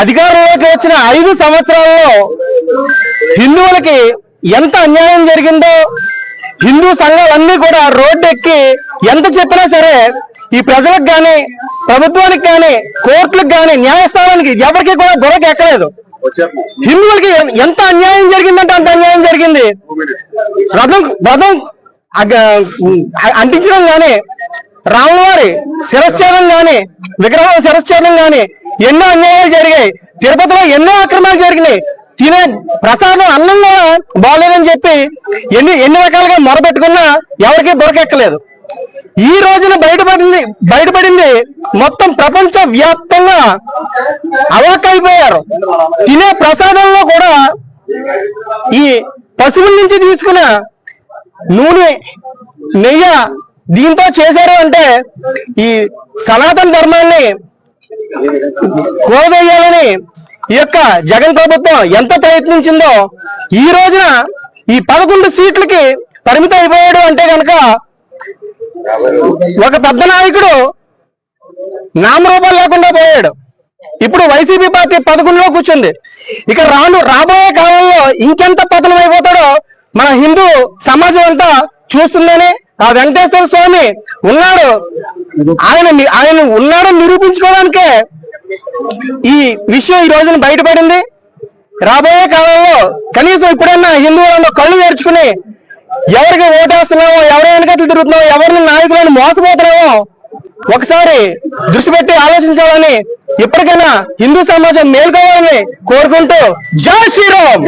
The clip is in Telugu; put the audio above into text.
అధికారంలోకి వచ్చిన ఐదు సంవత్సరాల్లో హిందువులకి ఎంత అన్యాయం జరిగిందో హిందూ సంఘాలన్నీ కూడా రోడ్డు ఎక్కి ఎంత చెప్పినా సరే ఈ ప్రజలకు కానీ ప్రభుత్వానికి కానీ కోర్టులకు కానీ న్యాయస్థానానికి ఎవరికి కూడా గొడవకి ఎక్కలేదు. హిందువులకి ఎంత అన్యాయం జరిగిందంటే అంత అన్యాయం జరిగింది. రథం రథం అంటించడం కానీ రాముల వారి రాములవారి శిరశ్చేదం గాని విగ్రహం శిరశ్చేదం గాని ఎన్నో అన్యాయాలు జరిగాయి. తిరుపతిలో ఎన్నో అక్రమాలు జరిగినాయి. తినే ప్రసాదం అన్నం కూడా బాగలేదని చెప్పి ఎన్ని ఎన్ని రకాలుగా మొరబెట్టుకున్నా ఎవరికి బొరకెక్కలేదు. ఈ రోజున బయటపడింది బయటపడింది మొత్తం ప్రపంచ వ్యాప్తంగా అవాకైపోయారు తినే ప్రసాదంలో కూడా ఈ పశువుల నుంచి తీసుకున్న నూనె నెయ్యి దీంతో చేశారు అంటే ఈ సనాతన ధర్మాన్ని కోదయ్యాలని ఈ యొక్క జగన్ ప్రభుత్వం ఎంత ప్రయత్నించిందో ఈ రోజున ఈ పదకొండు సీట్లకి పరిమితం అయిపోయాడు అంటే కనుక ఒక పెద్ద నాయకుడు నామరూపాలు లేకుండా పోయాడు. ఇప్పుడు వైసీపీ పార్టీ పదకొండులో కూర్చుంది. ఇక రాను రాబోయే కాలంలో ఇంకెంత పతనం అయిపోతాడో మన హిందూ సమాజం అంతా చూస్తుందని ఆ వెంకటేశ్వర స్వామి ఉన్నాడు. ఆయన ఆయన ఉన్నాడని నిరూపించుకోవడానికే ఈ విషయం ఈ రోజున బయటపడింది. రాబోయే కాలంలో కనీసం ఇప్పుడన్నా హిందువులను కళ్ళు తెరుచుకుని ఎవరికి ఓటేస్తున్నామో ఎవరి వెనకట్లు తిరుగుతున్నామో ఎవరిని నాయకులను మోసపోతున్నామో ఒకసారి దృష్టి పెట్టి ఆలోచించాలని ఇప్పటికైనా హిందూ సమాజం మేల్కోవాలని కోరుకుంటూ జై శ్రీరామ్!